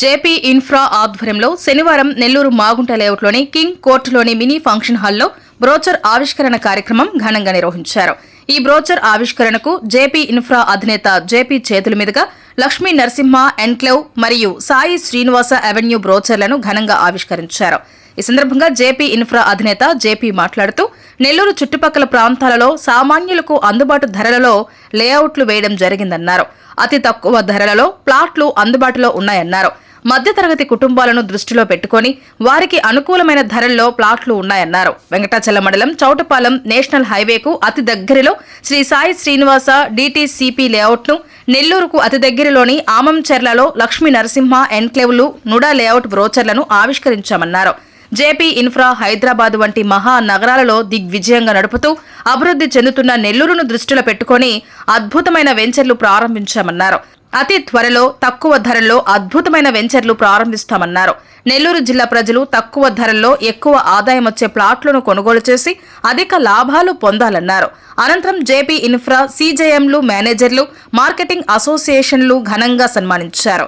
JP infra ఆధ్వర్యంలో శనివారం నెల్లూరు మాగుంట లేఅవుట్లోని కింగ్ కోర్టులోని మినీ ఫంక్షన్ హాల్లో బ్రోచర్ ఆవిష్కరణ కార్యక్రమం ఘనంగా నిర్వహించారు. ఈ బ్రోచర్ ఆవిష్కరణకు జేపీ ఇన్ఫ్రా అధినేత జేపీ చేతుల మీదుగా లక్ష్మీ నరసింహ ఎన్క్లేవ్ మరియు సాయి శ్రీనివాస అవెన్యూ బ్రోచర్లను ఘనంగా ఆవిష్కరించారు. ఈ సందర్భంగా జేపీ ఇన్ఫ్రా అధినేత జేపీ మాట్లాడుతూ నెల్లూరు చుట్టుపక్కల ప్రాంతాలలో సామాన్యులకు అందుబాటు ధరలలో లేఅవుట్లు వేయడం జరిగిందన్నారు. అతి తక్కువ ధరలలో ప్లాట్లు అందుబాటులో ఉన్నాయన్నారు. మధ్యతరగతి కుటుంబాలను దృష్టిలో పెట్టుకొని వారికి అనుకూలమైన ధరల్లో ప్లాట్లు ఉన్నాయన్నారు. వెంకటాచల మండలం చౌటపాలెం నేషనల్ హైవేకు అతి దగ్గరలో శ్రీ సాయి శ్రీనివాస డిటిసిపి లేఅవుట్ను నెల్లూరుకు అతి దగ్గరలోని ఆమంచెర్లలో లక్ష్మీ నరసింహ ఎన్క్లేవ్లు నుడా లేఅవుట్ బ్రోచర్లను ఆవిష్కరించామన్నారు. జేపీ ఇన్ఫ్రా హైదరాబాద్ వంటి మహా నగరాలలో దిగ్విజయంగా నడుపుతూ అభివృద్ధి చెందుతున్న నెల్లూరును దృష్టిలో పెట్టుకొని అద్భుతమైన వెంచర్లు ప్రారంభించామన్నారు. అతి త్వరలో తక్కువ ధరల్లో అద్భుతమైన వెంచర్లు ప్రారంభిస్తామన్నారు. నెల్లూరు జిల్లా ప్రజలు తక్కువ ధరల్లో ఎక్కువ ఆదాయం వచ్చే ప్లాట్లను కొనుగోలు చేసి అధిక లాభాలు పొందాలన్నారు. అనంతరం జేపీ ఇన్ఫ్రా సీజేఎంలు మేనేజర్లు మార్కెటింగ్ అసోసియేషన్లు ఘనంగా సన్మానించారు.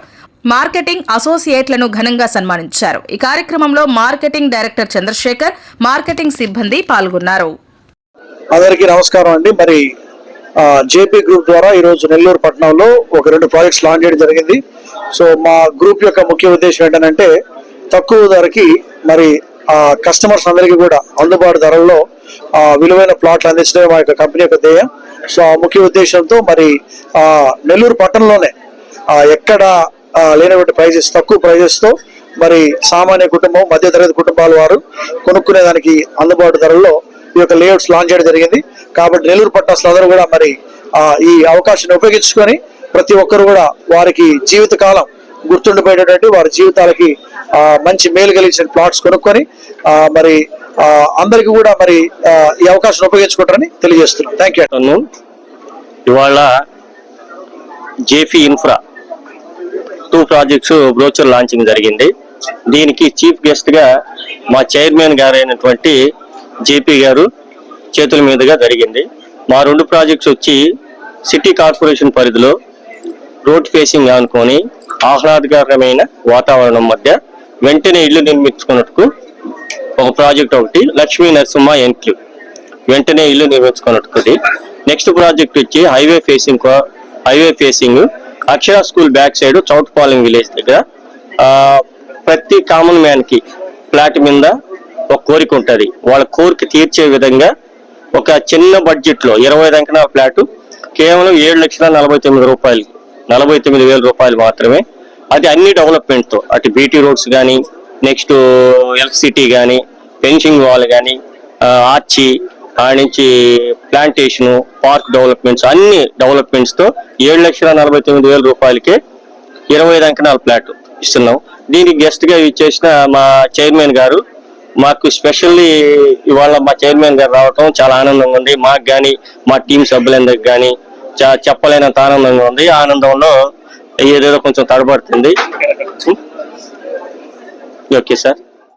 మార్కెటింగ్ అసోసియేట్లను ఘనంగా సన్మానించారు. ఈ కార్యక్రమంలో మార్కెటింగ్ డైరెక్టర్ చంద్రశేఖర్ మార్కెటింగ్ సిబ్బంది పాల్గొన్నారు. అందరికీ నమస్కారం అండి. మరి జేపీ గ్రూప్ ద్వారా ఈరోజు నెల్లూరు పట్టణంలో ఒక రెండు ప్రాజెక్ట్స్ లాంచ్ చేయడం జరిగింది. సో మా గ్రూప్ యొక్క ముఖ్య ఉద్దేశం ఏంటంటే తక్కువ ధరకి మరి కస్టమర్స్ అందరికీ కూడా అందుబాటు ధరల్లో ఆ, విలువైన ప్లాట్లు అందించడమే మా యొక్క కంపెనీ యొక్క ధ్యేయం. సో ఆ ముఖ్య ఉద్దేశంతో మరి ఆ, నెల్లూరు పట్టణంలోనే ఆ, ఎక్కడ ఆ, లేనటువంటి ప్రైజెస్ తక్కువ ప్రైజెస్తో మరి సామాన్య కుటుంబం మధ్యతరగతి కుటుంబాల వారు కొనుక్కునే దానికి అందుబాటు ధరల్లో ఈ యొక్క లేఅవుట్స్ లాంచ్ చేయడం జరిగింది. కాబట్టి నెల్లూరు పట్టణస్తులు అందరూ కూడా మరి ఈ అవకాశాన్ని ఉపయోగించుకొని ప్రతి ఒక్కరు కూడా వారికి జీవితకాలం గుర్తుండిపోయేటటువంటి వారి జీవితాలకి మంచి మేలు కలిగించిన ప్లాట్స్ కొనుక్కొని మరి అందరికీ కూడా మరి ఈ అవకాశం ఉపయోగించుకుంటారని తెలియజేస్తున్నాం. థ్యాంక్ యూ ఇవాళ JP infra two projects brochure launching జరిగింది. దీనికి చీఫ్ గెస్ట్గా మా చైర్మన్ గారైనటువంటి జేపీ గారు చేతుల మీదుగా జరిగింది. మా రెండు ప్రాజెక్ట్స్ వచ్చి సిటీ కార్పొరేషన్ పరిధిలో రోడ్ ఫేసింగ్ అనుకొని ఆహ్లాదకరమైన వాతావరణం మధ్య వెంటనే ఇల్లు నిర్మించుకున్నట్టుకు ఒక ప్రాజెక్ట్ ఒకటి లక్ష్మీ నరసింహ ఎన్క్లూ వెంటనే ఇల్లు నిర్మించుకున్నట్టుకుది నెక్స్ట్ ప్రాజెక్ట్ వచ్చి highway facing highway facing Akshara school back side Chowtpalem village దగ్గర ప్రతి కామన్ మ్యాన్కి ఫ్లాట్ మీద ఒక కోరిక ఉంటుంది. వాళ్ళ కోరిక తీర్చే విధంగా ఒక చిన్న బడ్జెట్లో ఇరవై రంకణ ఫ్లాట్ కేవలం ఏడు లక్షల నలభై తొమ్మిది రూపాయలు నలభై తొమ్మిది వేల రూపాయలు మాత్రమే. అది అన్ని డెవలప్మెంట్తో అటు బీటీ రోడ్స్ కానీ నెక్స్ట్ ఎలక్ట్రిసిటీ కానీ ఫెన్సింగ్ వాల్ కానీ ఆర్చి ఆ నుంచి ప్లాంటేషన్ పార్క్ డెవలప్మెంట్స్ అన్ని డెవలప్మెంట్స్తో ఏడు లక్షల నలభై తొమ్మిది వేల రూపాయలకే ఇరవై ఐదు అంకణాల ఫ్లాట్ ఇస్తున్నాం. దీనికి గెస్ట్గా ఇచ్చేసిన మా చైర్మన్ గారు మాకు స్పెషల్లీ ఇవాళ మా చైర్మన్ గారు రావటం చాలా ఆనందంగా ఉంది. మాకు కానీ మా టీం సభ్యులందరికి కానీ చా- చెప్పలేనంత ఆనందంగా ఉంది. ఆనందంలో ఏదేదో కొంచెం తడబడుతుంది. Okay sir.